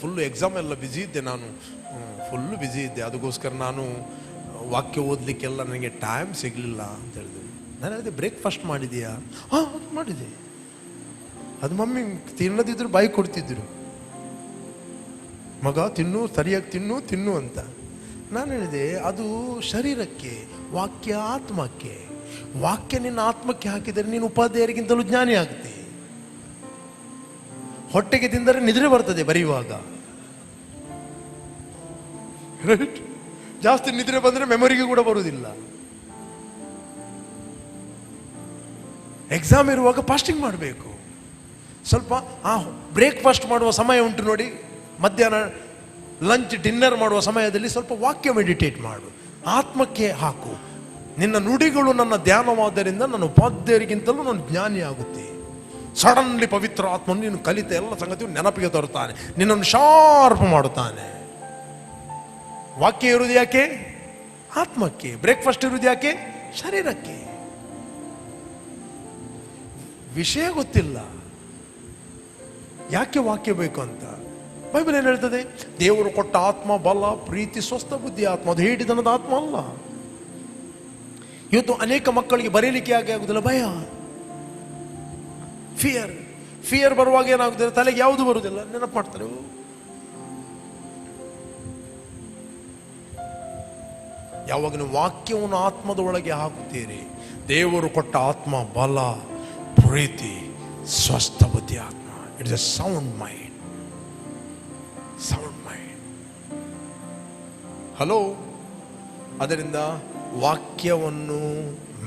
Full exam ಎಲ್ಲ busy ಇದ್ದೆ ನಾನು. ಫುಲ್ಲು ಬ್ಯುಸಿ ಇದ್ದೆ. ಅದಕ್ಕೋಸ್ಕರ ನಾನು ವಾಕ್ಯ ಓದಲಿಕ್ಕೆಲ್ಲ ನನಗೆ ಟೈಮ್ ಸಿಗಲಿಲ್ಲ ಅಂತ ಹೇಳಿದೆ ನಾನು ಹೇಳಿದೆ ಬ್ರೇಕ್ಫಾಸ್ಟ್ ಮಾಡಿದೆಯಾ ಹಾಂ, ಅದು ಮಾಡಿದೆ. ಅದು ಮಮ್ಮಿ ತಿನ್ನದಿದ್ರು ಬಾಯಿ ಕೊಡ್ತಿದ್ರು. ಮಗ, ತಿನ್ನು, ಸರಿಯಾಗಿ ತಿನ್ನು ತಿನ್ನು ಅಂತ. ನಾನು ಹೇಳಿದೆ, ಅದು ಶರೀರಕ್ಕೆ, ವಾಕ್ಯ ಆತ್ಮಕ್ಕೆ, ವಾಕ್ಯ ನಿನ್ನ ಆತ್ಮಕ್ಕೆ ಹಾಕಿದರೆ ನೀನು ಉಪಾಧ್ಯಾಯರಿಗಿಂತಲೂ ಜ್ಞಾನಿ ಆಗ್ತಿ ಹೊಟ್ಟೆಗೆ ತಿಂದರೆ ನಿದ್ರೆ ಬರ್ತದೆ ಬರೆಯುವಾಗ. ರೈಟ್ ಜಾಸ್ತಿ ನಿದ್ರೆ ಬಂದರೆ ಮೆಮೊರಿಗೆ ಕೂಡ ಬರುವುದಿಲ್ಲ. ಎಕ್ಸಾಮ್ ಇರುವಾಗ ಫಾಸ್ಟಿಂಗ್ ಮಾಡಬೇಕು. ಸ್ವಲ್ಪ, ಆ ಬ್ರೇಕ್ಫಾಸ್ಟ್ ಮಾಡುವ ಸಮಯ ಉಂಟು ನೋಡಿ, ಮಧ್ಯಾಹ್ನ ಲಂಚ್ ಡಿನ್ನರ್ ಮಾಡುವ ಸಮಯದಲ್ಲಿ ಸ್ವಲ್ಪ ವಾಕ್ಯ ಮೆಡಿಟೇಟ್ ಮಾಡು. ಆತ್ಮಕ್ಕೆ ಹಾಕು. ನಿನ್ನ ನುಡಿಗಳು ನನ್ನ ಧ್ಯಾನವಾದ್ದರಿಂದ ನನ್ನ ಉಪಾಧ್ಯಾಯರಿಗಿಂತಲೂ ನಾನು ಜ್ಞಾನಿ ಆಗುತ್ತೆ ಸಡನ್ಲಿ ಪವಿತ್ರ ಆತ್ಮನು ನೀನು ಕಲಿತ ಎಲ್ಲ ಸಂಗತಿಯು ನೆನಪಿಗೆ ತರುತ್ತಾನೆ. ನಿನ್ನನ್ನು ಶಾರ್ಪ್ ಮಾಡುತ್ತಾನೆ. ವಾಕ್ಯ ಇರುವುದು ಯಾಕೆ? ಆತ್ಮಕ್ಕೆ. ಬ್ರೇಕ್ಫಾಸ್ಟ್ ಇರುವುದು ಯಾಕೆ? ಶರೀರಕ್ಕೆ. ವಿಷಯ ಗೊತ್ತಿಲ್ಲ. ಯಾಕೆ ವಾಕ್ಯ ಬೇಕು ಅಂತ? ಬೈಬಲ್ ಏನು ಹೇಳ್ತದೆ? ದೇವರು ಕೊಟ್ಟ ಆತ್ಮ ಬಲ, ಪ್ರೀತಿ, ಸ್ವಸ್ಥ ಬುದ್ಧಿ ಆತ್ಮ. ಅದು ಹೇಳಿದನದ ಆತ್ಮ ಅಲ್ಲ. ಇವತ್ತು ಅನೇಕ ಮಕ್ಕಳಿಗೆ ಬರೀಲಿಕ್ಕೆ ಯಾಕೆ ಆಗುದಿಲ್ಲ ಭಯ. ಫಿಯರ್ ಫಿಯರ್ ಬರುವಾಗ ಏನಾಗುತ್ತೆ ತಲೆಗೆ ಯಾವುದು ಬರುವುದಿಲ್ಲ. ನೆನಪು ಮಾಡ್ತಾರೆ. ಯಾವಾಗ ನೀವು ವಾಕ್ಯವನ್ನು ಆತ್ಮದ ಒಳಗೆ ಹಾಕುತ್ತೀರಿ. ದೇವರು ಕೊಟ್ಟ ಆತ್ಮ ಬಲ, ಪ್ರೀತಿ ಸ್ವಸ್ಥ ಬುದ್ಧಿ ಆತ್ಮ it's a sound mind sound mind hello ಅದರಿಂದ ವಾಕ್ಯವನ್ನು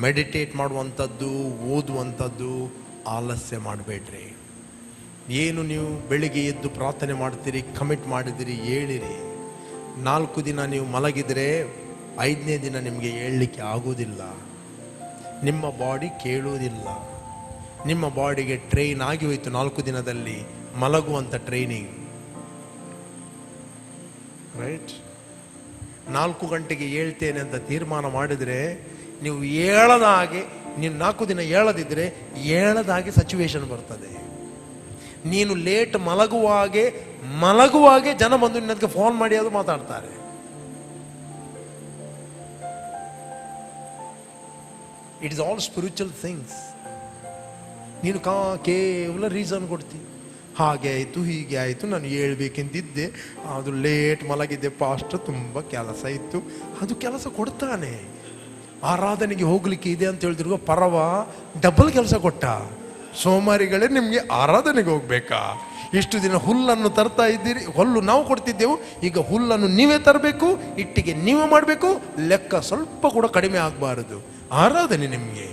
ಮೆಡಿಟೇಟ್ ಮಾಡುವಂಥದ್ದು, ಓದುವಂಥದ್ದು ಆಲಸ್ಯ ಮಾಡಬೇಡ್ರಿ. ಏನು ನೀವು ಬೆಳಿಗ್ಗೆ ಎದ್ದು ಪ್ರಾರ್ಥನೆ ಮಾಡ್ತೀರಿ ಕಮಿಟ್ ಮಾಡಿದಿರಿ ಹೇಳಿರಿ. ನಾಲ್ಕು ದಿನ ನೀವು ಮಲಗಿದರೆ ಐದನೇ ದಿನ ನಿಮಗೆ ಹೇಳಲಿಕ್ಕೆ ಆಗುವುದಿಲ್ಲ. ನಿಮ್ಮ ಬಾಡಿ ಕೇಳುವುದಿಲ್ಲ. ನಿಮ್ಮ ಬಾಡಿಗೆ ಟ್ರೈನ್ ಆಗಿ ಹೋಯಿತು ನಾಲ್ಕು ದಿನದಲ್ಲಿ, ಮಲಗುವಂಥ ಟ್ರೈನಿಂಗ್ ರೈಟ್ ನಾಲ್ಕು ಗಂಟೆಗೆ ಹೇಳ್ತೇನೆ ಅಂತ ತೀರ್ಮಾನ ಮಾಡಿದರೆ, ನೀವು ಹೇಳದ ಹಾಗೆ ನೀವು ನಾಲ್ಕು ದಿನ ಹೇಳದಿದ್ರೆ ಹೇಳದಾಗೆ ಸಿಚುವೇಶನ್ ಬರ್ತದೆ. ನೀನು ಲೇಟ್ ಮಲಗುವಾಗೆ ಮಲಗುವಾಗೆ ಜನ ಬಂದು ನಿನ್ನದಕ್ಕೆ ಫೋನ್ ಮಾಡಿ ಅದು ಮಾತಾಡ್ತಾರೆ. It is all spiritual things ನೀನು ಕಾ, ಕೇವಲ ರೀಸನ್ ಕೊಡ್ತಿ. ಹಾಗೆ ಆಯಿತು, ಹೀಗೆ ಆಯಿತು, ನಾನು ಹೇಳ್ಬೇಕೆಂದಿದ್ದೆ ಅದು ಲೇಟ್ ಮಲಗಿದ್ದೆ, ಪಾಸ್ಟ್ ತುಂಬ ಕೆಲಸ ಇತ್ತು. ಅದು ಕೆಲಸ ಕೊಡ್ತಾನೆ. ಆರಾಧನೆಗೆ ಹೋಗ್ಲಿಕ್ಕೆ ಇದೆ ಅಂತ ಹೇಳಿದ್ರು ಪರವ ಡಬಲ್ ಕೆಲಸ ಕೊಟ್ಟ. ಸೋಮಾರಿಗಳೇ ನಿಮಗೆ ಆರಾಧನೆಗೆ ಹೋಗ್ಬೇಕಾ? ಇಷ್ಟು ದಿನ ಹುಲ್ಲನ್ನು ತರ್ತಾ ಇದ್ದೀರಿ, ಹುಲ್ಲು ನಾವು ಕೊಡ್ತಿದ್ದೆವು, ಈಗ ಹುಲ್ಲನ್ನು ನೀವೇ ತರಬೇಕು, ಇಟ್ಟಿಗೆ ನೀವೇ ಮಾಡಬೇಕು, ಲೆಕ್ಕ ಸ್ವಲ್ಪ ಕೂಡ ಕಡಿಮೆ ಆಗಬಾರದು. ಆರಾಧನೆ ನಿಮಗೆ.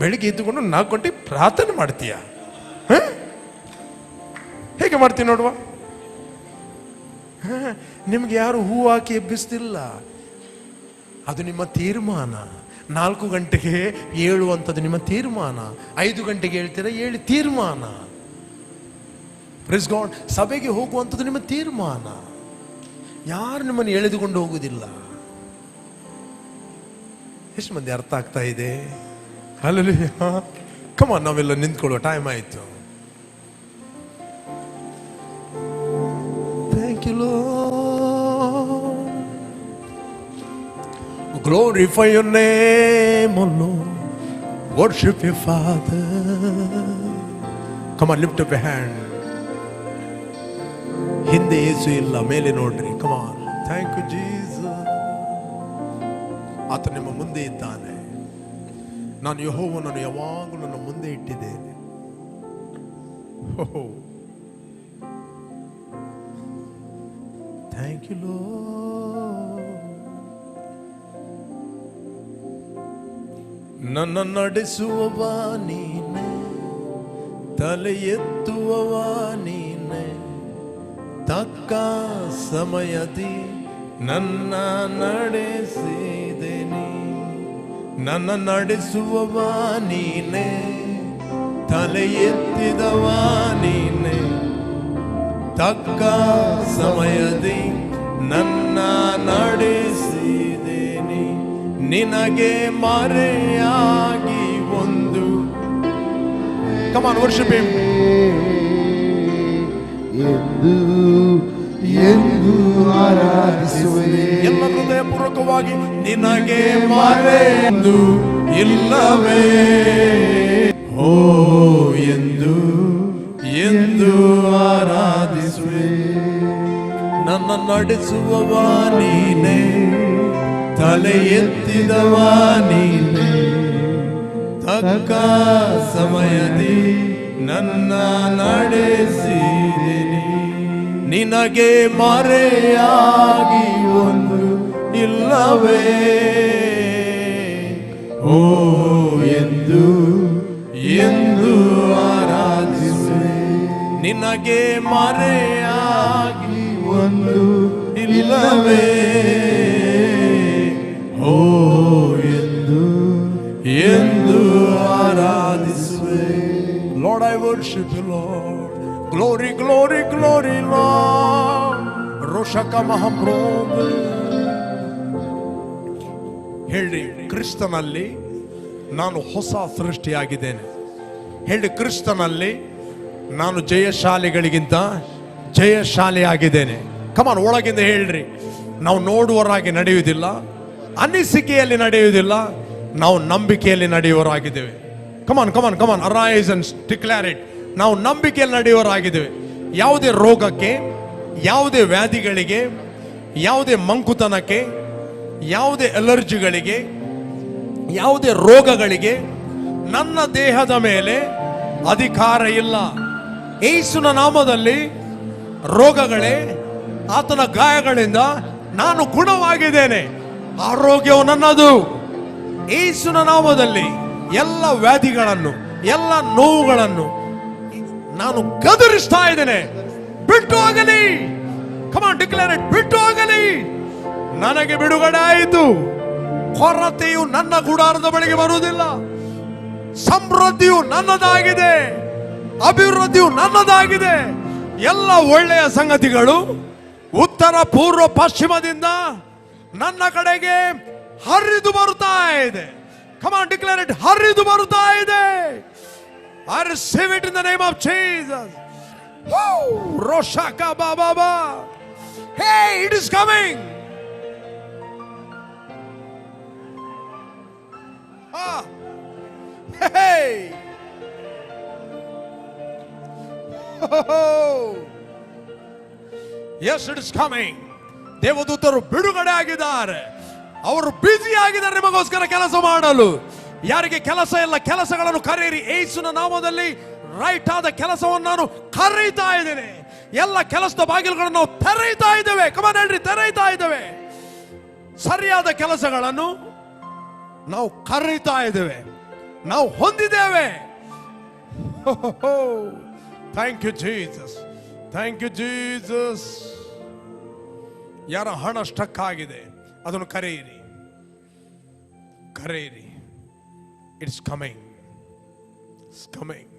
ಬೆಳಿಗ್ಗೆ ಎದ್ದುಕೊಂಡು ನಾಲ್ಕು ಗಂಟೆ ಪ್ರಾರ್ಥನೆ ಮಾಡ್ತೀಯ? ಹೇಗೆ ಮಾಡ್ತೀನಿ ನೋಡುವ? ನಿಮ್ಗೆ ಯಾರು ಹೂ ಹಾಕಿ ಎಬ್ಬಿಸ್ತಿಲ್ಲ? ಅದು ನಿಮ್ಮ ತೀರ್ಮಾನ. ನಾಲ್ಕು ಗಂಟೆಗೆ ಏಳುವಂಥದ್ದು ನಿಮ್ಮ ತೀರ್ಮಾನ. ಐದು ಗಂಟೆಗೆ ಹೇಳ್ತೀರಾ? ಹೇಳಿ, ತೀರ್ಮಾನ. ಪ್ರಿಸ್ ಗಾಡ್ ಸಭೆಗೆ ಹೋಗುವಂಥದ್ದು ನಿಮ್ಮ ತೀರ್ಮಾನ. ಯಾರು ನಿಮ್ಮನ್ನು ಎಳೆದುಕೊಂಡು ಹೋಗುವುದಿಲ್ಲ? ಎಷ್ಟು ಮಂದಿ ಅರ್ಥ ಆಗ್ತಾ ಇದೆ? ಅಲ್ಲಲ್ಲಿ ಕಮ ನಾವೆಲ್ಲ ನಿಂತ್ಕೊಳ್ಳುವ ಟೈಮ್ ಆಯಿತು. Glorify your name, O Lord. Worship your Father. Come on, lift up your hand. ಹಿಂದೆ ಯೇಸು ಇಲ್ಲ ಮೇಲೆ ನೋಡ್ರಿ. ಕಮಾನ್ ಥ್ಯಾಂಕ್ ಯು ಜೀಸ್ ಆತ ನಿಮ್ಮ ಮುಂದೆ ಇದ್ದಾನೆ. ನಾನು ಯಹೋವನನ್ನು ಯಾವಾಗಲೂ ನನ್ನ ಮುಂದೆ ಇಟ್ಟಿದ್ದೇನೆ. ಥ್ಯಾಂಕ್ ಯು ಲೋ ನನ್ನ ನಡೆಸುವವ ನೀನೆ, ತಲೆ ಎತ್ತುವವ ನೀನೆ. ತಕ್ಕ ಸಮಯದಿ ನನ್ನ ನಡೆಸಿದೆ ನೀ ನನ್ನ ನಡೆಸುವವ ನೀನೆ, ತಲೆ ಎತ್ತಿದವ ನೀನೆ. ತಕ್ಕ ಸಮಯದಿ ನನ್ನ ನಡೆಸಿದೇನೆ. ನಿನಗೆ ಮರೆಯಾಗಿ ಒಂದು. ಕಮಾನ್ ವರ್ಷ ಎಂದು ಎಂದು ಆರಾಧಿಸುವೆ. ಎಲ್ಲ ಹೃದಯಪೂರ್ವಕವಾಗಿ ನಿನಗೆ ಮರೆಂದು ಇಲ್ಲವೇ? ಓ ಎಂದು ಎಂದು ಆರಾಧಿಸುವೆ. ನನ್ನ ನಡೆಸುವವ ನೀನೆ. ತಲೆ ಎತ್ತಿದವ ನೀನೆ ತಕ್ಕ ಸಮಯದಿ ನನ್ನ ನಡೆಸಿದಿನಿ ನಿನಗೆ ಮರೆಯಾಗಿ ಒಂದು ಇಲ್ಲವೇ? ಓ ಎಂದು ಎಂದು ಆರಾಧಿಸುವೆ. ನಿನಗೆ ಮರೆಯಾಗಿ ಒಂದು ಇಲ್ಲವೇ? Lord I Lord. Glory, glory, glory Lord ರೋಷಕ ಹೇಳಿ ಕ್ರಿಸ್ತನಲ್ಲಿ ನಾನು ಹೊಸ ಸೃಷ್ಟಿಯಾಗಿದ್ದೇನೆ. ಹೇಳಿ ಕ್ರಿಸ್ತನಲ್ಲಿ ನಾನು ಜಯಶಾಲಿಗಳಿಗಿಂತ ಜಯಶಾಲಿಯಾಗಿದ್ದೇನೆ. ಕಮಾನ್ ಒಳಗಿಂದ ಹೇಳ್ರಿ. ನಾವು ನೋಡುವರಾಗಿ ನಡೆಯುವುದಿಲ್ಲ ಅನಿಸಿಕೆಯಲ್ಲಿ ನಡೆಯುವುದಿಲ್ಲ ನಾವು ನಂಬಿಕೆಯಲ್ಲಿ ನಡೆಯುವವರಾಗಿದ್ದೇವೆ. Come on come on come on arise and declare it ನಾವು ನಂಬಿಕೆಯಲ್ಲಿ ನಡೆಯುವರಾಗಿದ್ದೇವೆ ಯಾವುದೇ ರೋಗಕ್ಕೆ, ಯಾವುದೇ ವ್ಯಾಧಿಗಳಿಗೆ, ಯಾವುದೇ ಮಂಕುತನಕ್ಕೆ, ಯಾವುದೇ ಅಲರ್ಜಿಗಳಿಗೆ, ಯಾವುದೇ ರೋಗಗಳಿಗೆ ನನ್ನ ದೇಹದ ಮೇಲೆ ಅಧಿಕಾರ ಇಲ್ಲ. ಏಸುನ ನಾಮದಲ್ಲಿ ರೋಗಗಳೇ, ಆತನ ಗಾಯಗಳಿಂದ ನಾನು ಗುಣವಾಗಿದ್ದೇನೆ. ಆರೋಗ್ಯವು ನನ್ನದು. ಏಸುನ ನಾಮದಲ್ಲಿ ಎಲ್ಲ ವ್ಯಾಧಿಗಳನ್ನು, ಎಲ್ಲ ನೋವುಗಳನ್ನು ನಾನು ಗದರಿಸ್ತಾ ಇದ್ದೇನೆ. ಬಿಟ್ಟು ಹೋಗಲಿ. ಕಮಾನ್ ಡಿಕ್ಲೇರ್ ಬಿಟ್ಟು ಹೋಗಲಿ. ನನಗೆ ಬಿಡುಗಡೆ ಆಯಿತು. ಕೊರತೆಯು ನನ್ನ ಗುಡಾರದ ಬಳಿಗೆ ಬರುವುದಿಲ್ಲ. ಸಮೃದ್ಧಿಯು ನನ್ನದಾಗಿದೆ. ಅಭಿವೃದ್ಧಿಯು ನನ್ನದಾಗಿದೆ. ಎಲ್ಲ ಒಳ್ಳೆಯ ಸಂಗತಿಗಳು ಉತ್ತರ, ಪೂರ್ವ, ಪಶ್ಚಿಮದಿಂದ ನನ್ನ ಕಡೆಗೆ ಹರಿದು ಬರುತ್ತಾ ಇದೆ. ಕಮಾನ್ ಡಿಕ್ಲೇರ್ ಇಟ್ ಹರಿದು ಬರುತ್ತಾ ಇದೆ I receive it in the name of Jesus ರೋಷಾಕ ಬಾ ಬಾ ಬಾ hey it is coming Ah. Hey. Yes it is coming ದೇವದೂತರು ಬಿಡುಗಡೆ ಆಗಿದ್ದಾರೆ ಅವರು ಬ್ಯುಸಿ ಆಗಿದ್ದಾರೆ ನಿಮಗೋಸ್ಕರ ಕೆಲಸ ಮಾಡಲು. ಯಾರಿಗೆ ಕೆಲಸ ಇಲ್ಲ, ಕೆಲಸಗಳನ್ನು ಕರೆಯಿರಿ. ಏಸುನ ನಾಮದಲ್ಲಿ ರೈಟ್ ಆದ ಕೆಲಸವನ್ನು ನಾನು ಕರೀತಾ ಇದ್ದೇನೆ. ಎಲ್ಲ ಕೆಲಸದ ಬಾಗಿಲುಗಳನ್ನು ನಾವು ತೆರೆಯುತ್ತಾ ಇದ್ದೇವೆ. ಕಮಾನ್ ಹೇಳ್ರಿ, ತೆರೆಯುತ್ತಾ ಇದ್ದೇವೆ. ಸರಿಯಾದ ಕೆಲಸಗಳನ್ನು ನಾವು ಕರೀತಾ ಇದ್ದೇವೆ. ನಾವು ಹೊಂದಿದ್ದೇವೆ. Thank you Jesus thank you Jesus ಯಾರ ಹಣ ಸ್ಟಕ್ ಆಗಿದೆ? ಅದನ್ನು ಕರೆಯಿರಿ. ಕರೆಯಿರಿ. ಇಟ್ಸ್ ಕಮಿಂಗ್ ಇಟ್ಸ್ ಕಮಿಂಗ್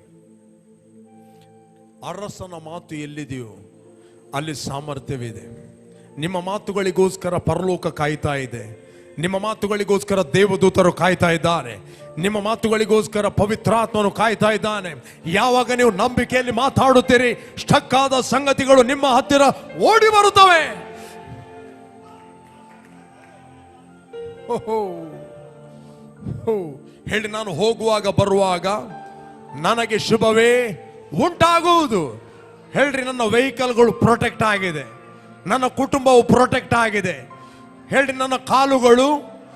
ಅರಸನ ಮಾತು ಎಲ್ಲಿದೆಯೋ ಅಲ್ಲಿ ಸಾಮರ್ಥ್ಯವಿದೆ. ನಿಮ್ಮ ಮಾತುಗಳಿಗೋಸ್ಕರ ಪರಲೋಕ ಕಾಯ್ತಾ ಇದೆ. ನಿಮ್ಮ ಮಾತುಗಳಿಗೋಸ್ಕರ ದೇವದೂತರು ಕಾಯ್ತಾ ಇದ್ದಾರೆ. ನಿಮ್ಮ ಮಾತುಗಳಿಗೋಸ್ಕರ ಪವಿತ್ರಾತ್ಮನು ಕಾಯ್ತಾ ಇದ್ದಾನೆ. ಯಾವಾಗ ನೀವು ನಂಬಿಕೆಯಲ್ಲಿ ಮಾತಾಡುತ್ತೀರಿ, ಸ್ಟಕ್ ಆದ ಸಂಗತಿಗಳು ನಿಮ್ಮ ಹತ್ತಿರ ಓಡಿ ಬರುತ್ತವೆ. ಹೇಳಿ, ನಾನು ಹೋಗುವಾಗ, ಬರುವಾಗ ನನಗೆ ಶುಭವೇ ಉಂಟಾಗುವುದು. ಹೇಳ್ರಿ, ನನ್ನ ವೆಹಿಕಲ್ಗಳು ಪ್ರೊಟೆಕ್ಟ್ ಆಗಿದೆ. ನನ್ನ ಕುಟುಂಬವು ಪ್ರೊಟೆಕ್ಟ್ ಆಗಿದೆ. ಹೇಳ್ರಿ, ನನ್ನ ಕಾಲುಗಳು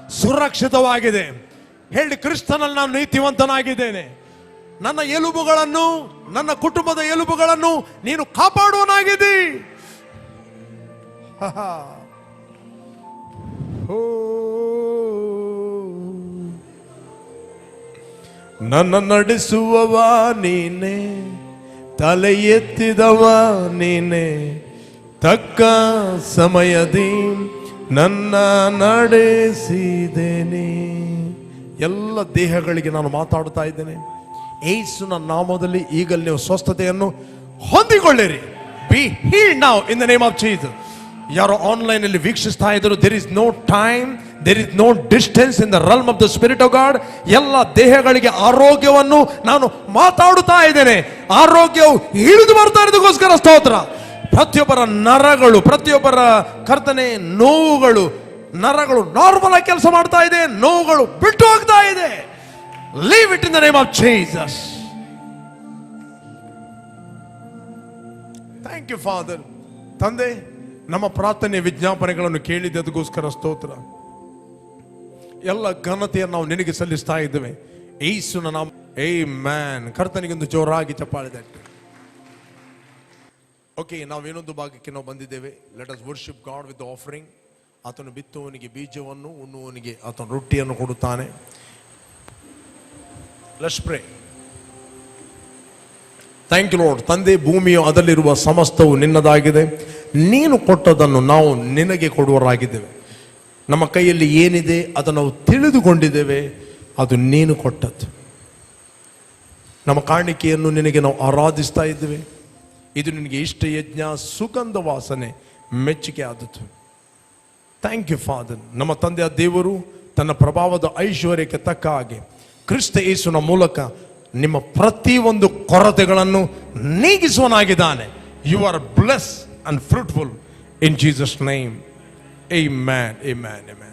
ಸುರಕ್ಷಿತವಾಗಿದೆ. ಹೇಳಿ ಕ್ರಿಸ್ತನಲ್ಲಿ ನಾನು ನೀತಿವಂತನಾಗಿದ್ದೇನೆ. ನನ್ನ ಎಲುಬುಗಳನ್ನು, ನನ್ನ ಕುಟುಂಬದ ಎಲುಬುಗಳನ್ನು ನೀನು ಕಾಪಾಡುವನಾಗಿದ್ದೀ. ಓ ನನ್ನ ನಡೆಸುವವ ನೀನೆ, ತಲೆ ಎತ್ತಿದವ ನೀನೆ. ತಕ್ಕ ಸಮಯದಿ ನನ್ನ ನಡೆಸಿದೇನೆ. ಎಲ್ಲ ದೇಹಗಳಿಗೆ ನಾನು ಮಾತಾಡ್ತಾ ಇದ್ದೇನೆ. ಏಸುನ ನಾಮದಲ್ಲಿ ಈಗಲೇ ನೀವು ಸ್ವಸ್ಥತೆಯನ್ನು ಹೊಂದಿಕೊಳ್ಳಿರಿ. ಬಿ ಹೀಲ್ಡ್ ನಾವು in the name of Jesus ಯಾರು ಆನ್ಲೈನ್ ಅಲ್ಲಿ ವೀಕ್ಷಿಸ್ತಾ ಇದ್ರು there is no time there is no distance in the realm of the spirit of God ಎಲ್ಲ ದೇಹಗಳಿಗೆ ಆರೋಗ್ಯವನ್ನು ನಾನು ಮಾತಾಡುತ್ತಾ ಇದ್ದೇನೆ. ಆರೋಗ್ಯವು ಇಳಿದು ಬರ್ತಾ ಇರೋದಕ್ಕೋಸ್ಕರ ಸ್ತೋತ್ರ. ಪ್ರತಿಯೊಬ್ಬರ ನರಗಳು, ಪ್ರತಿಯೊಬ್ಬರ ಕರ್ತನೆ, ನೋವುಗಳು, ನರಗಳು ನಾರ್ಮಲ್ ಆಗಿ ಕೆಲಸ ಮಾಡ್ತಾ ಇದೆ, ನೋವುಗಳು ಬಿಟ್ಟು ಹೋಗ್ತಾ ಇದೆ. Leave it in the name of Jesus thank you father ತಂದೆ ನಮ್ಮ ಪ್ರಾರ್ಥನೆ ವಿಜ್ಞಾಪನೆಗಳನ್ನು ಕೇಳಿದ್ದದಕ್ಕೋಸ್ಕರ ಸ್ತೋತ್ರ. ಎಲ್ಲ ಘನತೆಯನ್ನು ನಾವು ನಿನಗೆ ಸಲ್ಲಿಸ್ತಾ ಇದ್ದೇವೆ. ಏಸುನ ನಾವು ಏ ಮ್ಯಾನ್ ಕರ್ತನಿಗೊಂದು ಜೋರಾಗಿ ಚಪ್ಪಾಳಿದೆ ಓಕೆ ನಾವು ಇನ್ನೊಂದು ಭಾಗಕ್ಕೆ ನಾವು ಬಂದಿದ್ದೇವೆ. Let us worship God with offering ಆತನು ಬಿತ್ತುವನಿಗೆ ಬೀಜವನ್ನು, ಉಣ್ಣುವವನಿಗೆ ಆತನ ರೊಟ್ಟಿಯನ್ನು ಕೊಡುತ್ತಾನೆ. ಲಶ್ಪ್ರೇ ಪ್ರೇ ಥ್ಯಾಂಕ್ ಯು ಲೋಡ್ ತಂದೆ ಭೂಮಿಯು ಅದರಲ್ಲಿರುವ ಸಮಸ್ತವು ನಿನ್ನದಾಗಿದೆ. ನೀನು ಕೊಟ್ಟದನ್ನು ನಾವು ನಿನಗೆ ಕೊಡುವರಾಗಿದ್ದೇವೆ ನಮ್ಮ ಕೈಯಲ್ಲಿ ಏನಿದೆ ಅದನ್ನು ನಾವು ತಿಳಿದುಕೊಂಡಿದ್ದೇವೆ, ಅದು ನೀನು ಕೊಟ್ಟದ್ದು. ನಮ್ಮ ಕಾಣಿಕೆಯನ್ನು ನಿನಗೆ ನಾವು ಆರಾಧಿಸ್ತಾ ಇದ್ದೇವೆ. ಇದು ನಿನಗೆ ಇಷ್ಟ ಯಜ್ಞ ಸುಗಂಧ ವಾಸನೆ, ಮೆಚ್ಚುಗೆ ಆದದ್ದು. ಥ್ಯಾಂಕ್ ಯು ಫಾದರ್ ನಮ್ಮ ತಂದೆಯ ದೇವರು ತನ್ನ ಪ್ರಭಾವದ ಐಶ್ವರ್ಯಕ್ಕೆ ತಕ್ಕ ಹಾಗೆ ಕ್ರಿಸ್ತ ಯೇಸುನ ಮೂಲಕ ನಿಮ್ಮ ಪ್ರತಿಯೊಂದು ಕೊರತೆಗಳನ್ನು ನೀಗಿಸುವನಾಗಿದ್ದಾನೆ you are bless and fruitful in Jesus' name. Amen. Amen. Amen.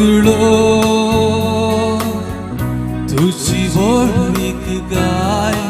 불러 두시 볼리그가